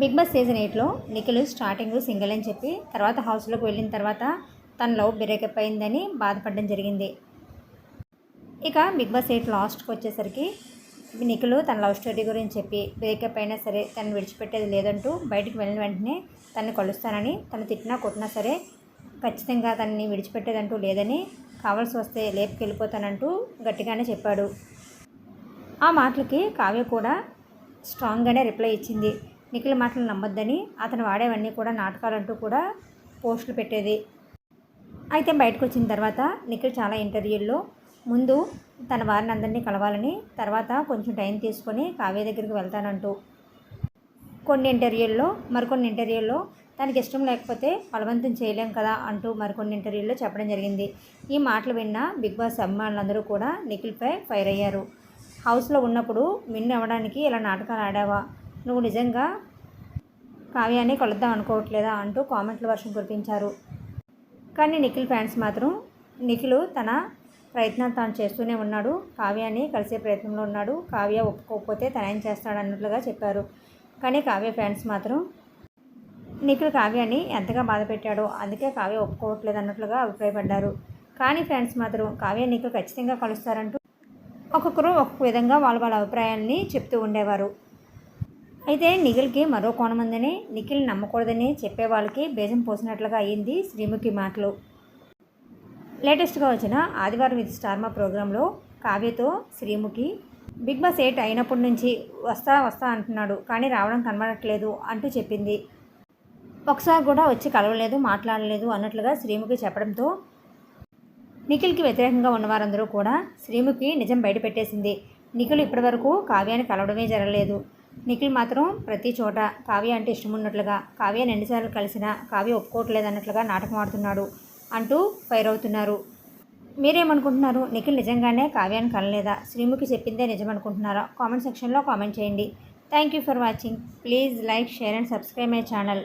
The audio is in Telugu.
బిగ్ బాస్ సీజన్ ఎయిట్లో నిఖిల్ స్టార్టింగ్ సింగిల్ అని చెప్పి తర్వాత హౌస్లోకి వెళ్ళిన తర్వాత తన లవ్ బ్రేకప్ అయిందని బాధపడడం జరిగింది. ఇక బిగ్ బాస్ ఎయిట్ లాస్ట్కి వచ్చేసరికి నిఖిల్ తన లవ్ స్టోరీ గురించి చెప్పి బ్రేకప్ అయినా సరే తను విడిచిపెట్టేది లేదంటూ బయటకు వెళ్ళిన వెంటనే తను కలుస్తానని తను తిట్టినా కొట్టినా సరే ఖచ్చితంగా తనని విడిచిపెట్టేదంటూ లేదని కావాల్సి వస్తే లేపుకెళ్ళిపోతానంటూ గట్టిగానే చెప్పాడు. ఆ మాటలకి కావ్య కూడా స్ట్రాంగ్గానే రిప్లై ఇచ్చింది. నిఖిల్ మాటలు నమ్మొద్దని అతను వాడేవన్నీ కూడా నాటకాలంటూ కూడా పోస్టులు పెట్టేది. అయితే బయటకు వచ్చిన తర్వాత నిఖిల్ చాలా ఇంటర్వ్యూల్లో ముందు తన వారిని అందరినీ కలవాలని తర్వాత కొంచెం టైం తీసుకొని కావ్య దగ్గరికి వెళ్తానంటూ. కొన్ని ఇంటర్వ్యూల్లో మరికొన్ని ఇంటర్వ్యూల్లో తనకి ఇష్టం లేకపోతే బలవంతం చేయలేం కదా అంటూ మరికొన్ని ఇంటర్వ్యూల్లో చెప్పడం జరిగింది. ఈ మాటలు విన్న బిగ్ బాస్ అభిమానులందరూ కూడా నిఖిల్పై ఫైర్ అయ్యారు. హౌస్లో ఉన్నప్పుడు విన్ అవ్వడానికి ఇలా నాటకాలు ఆడావా? నువ్వు నిజంగా కావ్యాన్ని కలుద్దాం అనుకోవట్లేదా అంటూ కామెంట్ల వర్షం కురిపించారు. కానీ నిఖిల్ ఫ్యాన్స్ మాత్రం నిఖిల్ తన ప్రయత్నం తాను చేస్తూనే ఉన్నాడు. కావ్యాన్ని కలిసే ప్రయత్నంలో ఉన్నాడు. కావ్య ఒప్పుకోకపోతే తన ఏం చేస్తాడు అన్నట్లుగా చెప్పారు. కానీ కావ్య ఫ్యాన్స్ మాత్రం నిఖిల్ కావ్యాన్ని ఎంతగా బాధ పెట్టాడో అందుకే కావ్య ఒప్పుకోవట్లేదు అన్నట్లుగా అభిప్రాయపడ్డారు. కానీ ఫ్యాన్స్ మాత్రం కావ్య నిఖిల్ ఖచ్చితంగా కలుస్తారంటూ ఒక్కొక్కరు ఒక్కొక్క విధంగా వాళ్ళ వాళ్ళ అభిప్రాయాల్ని చెప్తూ ఉండేవారు. అయితే నిఖిల్కి మరో కోణం ఉందని నిఖిల్ నమ్మకూడదని చెప్పే వాళ్ళకి బేజం పోసినట్లుగా అయ్యింది శ్రీముఖి మాటలు. లేటెస్ట్గా వచ్చిన ఆదివారం ఇది స్టార్మా ప్రోగ్రాంలో కావ్యతో శ్రీముఖి బిగ్ బాస్ ఎయిట్ అయినప్పటి నుంచి వస్తా వస్తా అంటున్నాడు కానీ రావడం కనబడట్లేదు అంటూ చెప్పింది. ఒకసారి కూడా వచ్చి కలవలేదు మాట్లాడలేదు అన్నట్లుగా శ్రీముఖి చెప్పడంతో నిఖిల్కి వ్యతిరేకంగా ఉన్నవారందరూ కూడా శ్రీముఖి నిజం బయటపెట్టేసింది. నిఖిల్ ఇప్పటివరకు కావ్యాన్ని కలవడమే జరగలేదు. నిఖిల్ మాత్రం ప్రతి చోట కావ్య అంటే ఇష్టం ఉన్నట్లుగా కావ్య ఎన్నిసార్లు కలిసినా కావ్య ఒప్పుకోవట్లేదు అన్నట్లుగా నాటకం ఆడుతున్నాడు అంటూ ఫైర్ అవుతున్నారు. మీరేమనుకుంటున్నారు? నిఖిల్ నిజంగానే కావ్యాన్ని కలలేదా శ్రీముఖి చెప్పిందే నిజం అనుకుంటున్నారా కామెంట్ సెక్షన్లో కామెంట్ చేయండి. Thank you for watching. Please like share and subscribe my channel.